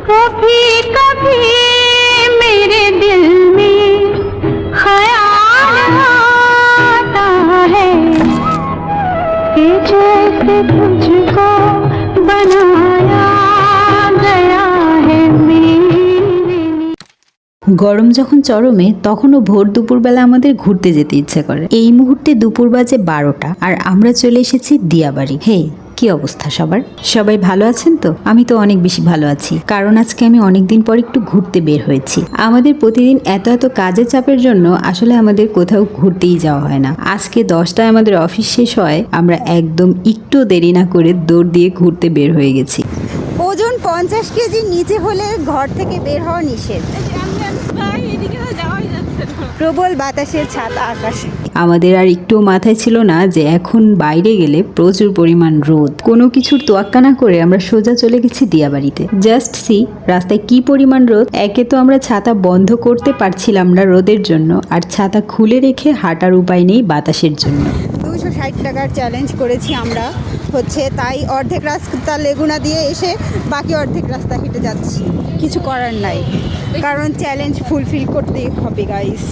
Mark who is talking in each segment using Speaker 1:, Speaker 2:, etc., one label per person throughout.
Speaker 1: कभी कभी मेरे दिल में ख्याल आता है कि जैसे तुझको बनाया गया है मेरे लिए
Speaker 2: গরম যখন চরমে তখনও ভোর দুপুরবেলা আমাদের ঘুরতে যেতে ইচ্ছে করে এই মুহূর্তে দুপুর বাজে বারোটা আর আমরা চলে এসেছি দিয়াবাড়ি হে কি অবস্থা সবার? সবাই ভালো আছেন তো? আমি তো অনেক বেশি ভালো আছি। কারণ আজকে আমি অনেকদিন পর একটু ঘুরতে বের হয়েছি। আমাদের প্রতিদিন এত এত কাজের চাপের জন্য আসলে আমাদের কোথাও ঘুরতেই যাওয়া হয় না। আজকে দশটায় আমাদের অফিস শেষ হয় আমরা একদম একটু দেরি না করে দৌড় দিয়ে ঘুরতে বের হয়ে গেছি।
Speaker 3: ওজন পঞ্চাশ কেজির নিচে হলে ঘর থেকে বের হওয়া নিষেধ। প্রবল বাতাসের ছাতা আকাশে।
Speaker 2: আমাদের আর একটু মাথায় ছিল না যে এখন বাইরে গেলে প্রচুর পরিমাণ রোদ। কোনো কিছুর তোয়াক্কা না করে আমরা সোজা চলে গেছি দিয়াবাড়িতে। জাস্ট সি, রাস্তায় কি পরিমাণ রোদ? একে তো আমরা ছাতা বন্ধ করতে পারছিলাম না রোদের জন্য, আর ছাতা খুলে রেখে হাঁটার উপায় নেই বাতাসের জন্য।
Speaker 3: দুশো ষাট টাকার চ্যালেঞ্জ করেছি আমরা, হচ্ছে তাই অর্ধেক রাস্তা লেগুনা দিয়ে এসে বাকি অর্ধেক রাস্তা হেঁটে যাচ্ছি। কিছু করার নাই, কারণ চ্যালেঞ্জ ফুলফিল করতেই হবে গাইস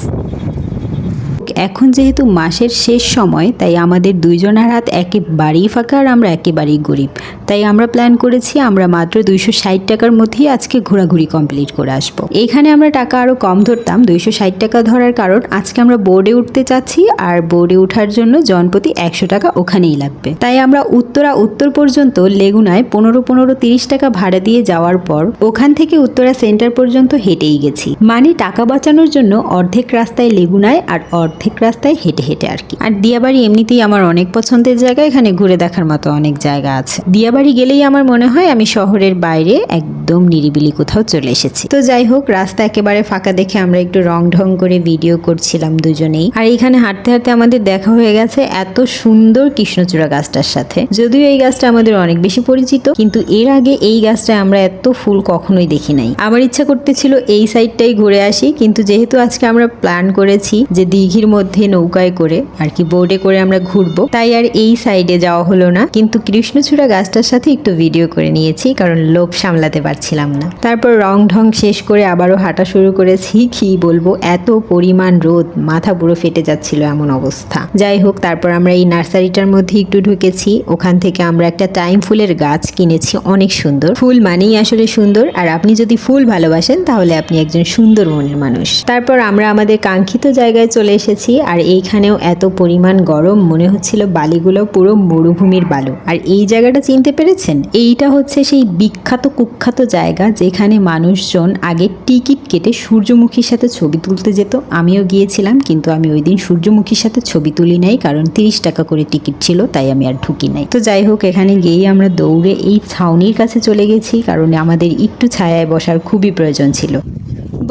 Speaker 2: এখন যেহেতু মাসের শেষ সময়, তাই আমাদের দুইজনের হাত একেবারেই ফাঁকা আর আমরা একেবারেই গরিব। তাই আমরা প্ল্যান করেছি আমরা মাত্র দুইশো ষাট টাকার মধ্যেই আজকে ঘোরাঘুরি কমপ্লিট করে আসব। এখানে আমরা টাকা আরও কম ধরতাম, দুইশো ষাট টাকা ধরার কারণ আজকে আমরা বোর্ডে উঠতে চাচ্ছি আর বোর্ডে ওঠার জন্য জনপ্রতি একশো টাকা ওখানেই লাগবে। তাই আমরা উত্তরা উত্তর পর্যন্ত লেগুনায় পনেরো পনেরো তিরিশ টাকা ভাড়া দিয়ে যাওয়ার পর ওখান থেকে উত্তরা সেন্টার পর্যন্ত হেঁটেই গেছি। মানে টাকা বাঁচানোর জন্য অর্ধেক রাস্তায় লেগুনায় আর অর্ধেক রাস্তায় হেঁটে হেঁটে আর কি। আর দিয়াবাড়ি এমনিতেই আমার অনেক পছন্দের জায়গা, এখানে ঘুরে দেখার মতো অনেক জায়গা আছে। দিয়াবাড়ি গেলেই আমার মনে হয় আমি শহরের বাইরে একদম নিরিবিলি কোথাও চলে এসেছি। তো যাই হোক, রাস্তা একেবারে ফাঁকা দেখে আমরা একটু রং ঢং করে ভিডিও করছিলাম দুজনেই। আর এখানে হাঁটতে হাঁটতে আমাদের দেখা হয়ে গেছে এত সুন্দর কৃষ্ণচূড়া গাছটার সাথে। যদিও এই গাছটা আমাদের অনেক বেশি পরিচিত, কিন্তু এর আগে এই গাছটায় আমরা এত ফুল কখনোই দেখি নাই। আমার ইচ্ছা করতেছিল এই সাইডটাই ঘুরে আসি, কিন্তু যেহেতু আজকে আমরা প্ল্যান করেছি যে দিঘির মধ্যে নৌকায় করে আর কি বোর্ডে করে আমরা ঘুরবো। তাই আর এই সাইডে যাওয়া হলো না। কিন্তু কৃষ্ণচূড়া গাছটার সাথে একটু ভিডিও করে নিয়েছি, কারণ লোভ সামলাতে পারছিলাম না। তারপর রং ঢং শেষ করে আবারও হাঁটা শুরু করেছি। কি বলব, এত পরিমাণ রোদ, মাথা পুরো ফেটে যাচ্ছিল এমন অবস্থা। যাই হোক, তারপর আমরা এই নার্সারিটার মধ্যে একটু ঢুকেছি। ওখান থেকে আমরা একটা টাইম ফুলের গাছ কিনেছি, অনেক সুন্দর। ফুল মানেই আসলে সুন্দর। আর আপনি যদি ফুল ভালোবাসেন, তাহলে আপনি একজন সুন্দর মনের মানুষ। তারপর আমরা আমাদের কাঙ্ক্ষিত জায়গায় চলে এসেছি। আর এইখানেও এত পরিমাণ গরম, মনে হচ্ছিল বালিগুলো পুরো মরুভূমির বালু। আর এই জায়গাটা চিনতে পেরেছেন? এইটা হচ্ছে সেই বিখ্যাত, কুখ্যাত জায়গা যেখানে মানুষজন আগে টিকিট কেটে সূর্যমুখীর সাথে ছবি তুলতে যেত। আমিও গিয়েছিলাম, কিন্তু আমি ওই দিন সূর্যমুখীর সাথে ছবি তুলি নাই, কারণ তিরিশ টাকা করে টিকিট ছিল, তাই আমি আর ঢুকি নাই। তো যাই হোক, এখানে গিয়েই আমরা দৌড়ে এই ছাউনির কাছে চলে গেছি, কারণ আমাদের একটু ছায়ায় বসার খুবই প্রয়োজন ছিল।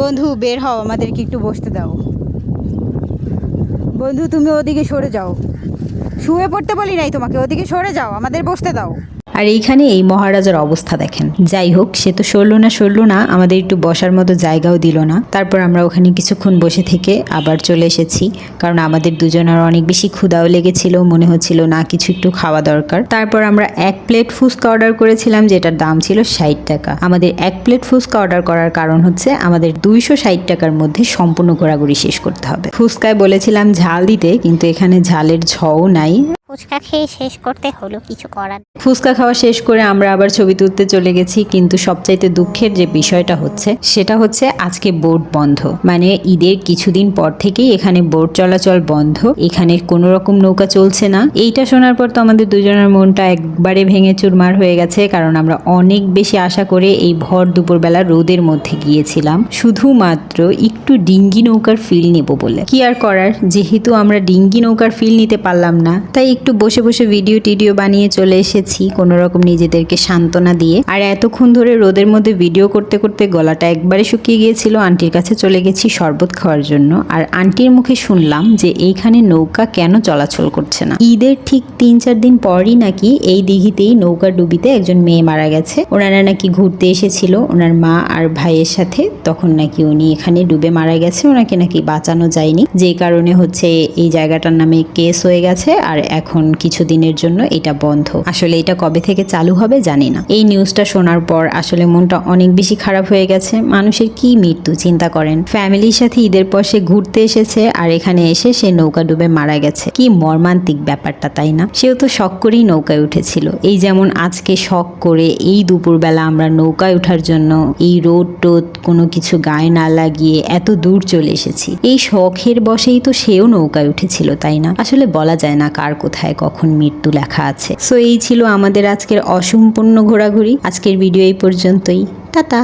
Speaker 3: বন্ধু, বের হও, আমাদেরকে একটু বসতে দাও। বন্ধু, তুমি ওদিকে সরে যাও। শুয়ে পড়তে বলি নাই তোমাকে, ওদিকে সরে যাও, আমাদের বসতে দাও।
Speaker 2: আর এইখানে এই মহারাজার অবস্থা দেখেন। যাই হোক, সে তো সরলো না সরলো না, আমাদের একটু বসার মতো জায়গাও দিল না। তারপর আমরা ওখানে কিছুক্ষণ বসে থেকে আবার চলে এসেছি, কারণ আমাদের দুজনের অনেক বেশি ক্ষুদাও লেগেছিল, মনে হচ্ছিল না কিছু একটু খাওয়া দরকার। তারপর আমরা এক প্লেট ফুচকা অর্ডার করেছিলাম, যেটার দাম ছিল ষাট টাকা। আমাদের এক প্লেট ফুচকা অর্ডার করার কারণ হচ্ছে আমাদের দুইশো ষাট টাকার মধ্যে সম্পূর্ণ ঘোরাঘুরি শেষ করতে হবে। ফুচকায় বলেছিলাম ঝাল দিতে, কিন্তু এখানে ঝালের ঝও নাই।
Speaker 4: ফুচকা খেয়ে শেষ করতে হলো কিছু করার।
Speaker 2: ফুচকা খাওয়া শেষ করে আমরা আবার ছবি তুলতে চলে গেছি, কিন্তু সবচাইতে দুঃখের যে বিষয়টা হচ্ছে, সেটা হচ্ছে আজকে বোট বন্ধ। মানে ঈদের কিছুদিন পর থেকেই এখানে বোট চলাচল বন্ধ, এখানে কোনো রকম নৌকা চলছে না। এইটা শোনার পর তো আমাদের দুজনের মনটা একবারে ভেঙে চুরমার হয়ে গেছে, কারণ আমরা অনেক বেশি আশা করে এই ভর দুপুরবেলা রোদের মধ্যে গিয়েছিলাম। শুধুমাত্র একটু ডিঙ্গি নৌকার ফিল নেব বলে। কি আর করার? যেহেতু আমরা ডিঙ্গি নৌকার ফিল নিতে পারলাম না, তাই একটু বসে বসে ভিডিও টিডিও বানিয়ে চলে এসেছি কোনো রকম নিজেদেরকে সান্ত্বনা দিয়ে। আর এতক্ষণ ধরে রোদের মধ্যে ভিডিও করতে করতে গলাটা একবারে শুকিয়ে গিয়েছিল, আন্টির কাছে চলে গেছি শরবত খাওয়ার জন্য। আর আন্টির মুখে শুনলাম যে এইখানে নৌকা কেন চলাচল করছে না। ঈদের ঠিক তিন চার দিন পরই নাকি এই দিঘিতেই নৌকা ডুবিতে একজন মেয়ে মারা গেছে। ওনারা নাকি ঘুরতে এসেছিল, ওনার মা আর ভাইয়ের সাথে। তখন নাকি উনি এখানে ডুবে মারা গেছে, ওনাকে নাকি বাঁচানো যায়নি। যে কারণে হচ্ছে এই জায়গাটার নামে কেস হয়ে গেছে। আর এখন এখন কিছুদিনের জন্য এটা বন্ধ। আসলে এটা কবে থেকে চালু হবে জানি না। এই নিউজটা শোনার পর আসলে মনটা অনেক বেশি খারাপ হয়ে গেছে। মানুষের কি মৃত্যু, চিন্তা করেন। ফ্যামিলির সাথে ঈদের পর সে ঘুরতে এসেছে আর এখানে এসে সে নৌকা ডুবে মারা গেছে। কি মর্মান্তিক ব্যাপারটা, তাই না? সেও তো শখ করেই নৌকায় উঠেছিল। এই যেমন আজকে শখ করে এই দুপুরবেলা আমরা নৌকায় ওঠার জন্য এই রোদ টোদ কোনো কিছু গায়ে না লাগিয়ে এত দূর চলে এসেছি। এই শখের বসেই তো সেও নৌকায় উঠেছিল, তাই না? আসলে বলা যায় না কার কোথায় কখন মৃত্যু লেখা আছে। সো এই ছিল আমাদের আজকের অসম্পূর্ণ ঘোরাঘুরি। আজকের ভিডিও এই পর্যন্তই। টাটা।